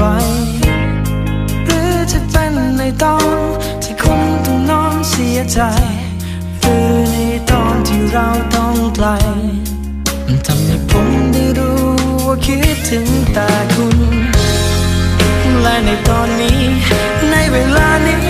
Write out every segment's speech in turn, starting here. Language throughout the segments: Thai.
บ่อหรือจะเป็นในตอนที่คุณต้องนอนเสียใจ หรือในตอนที่เราต้องไกล มันทำให้ผมได้รู้ว่าคิดถึงแต่คุณ และในตอนนี้ในเวลานี้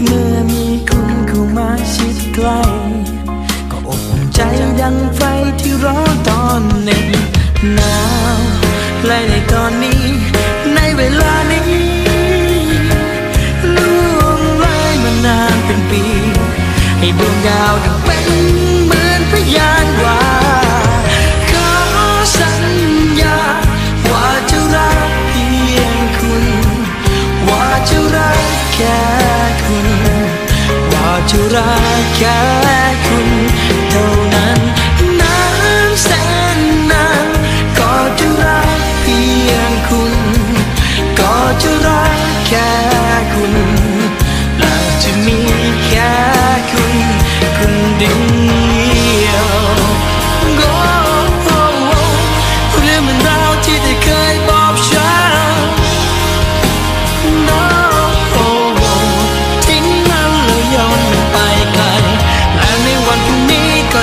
เมื่อมีคุณเข้ามาชิดใกล้ก็อบอุ่นใจดังไฟที่ร้อนตอนหนึ่งหนาวและในตอนนี้ ในเวลานี้ล่วงเลยมานานเป็นปี ให้ดวงดาว ว่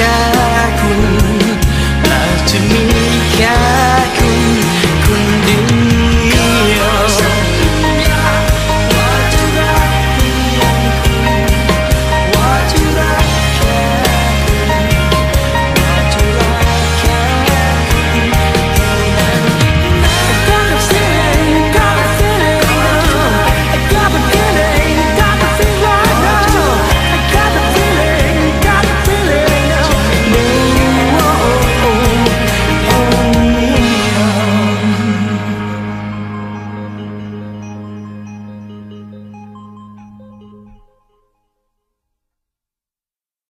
ก็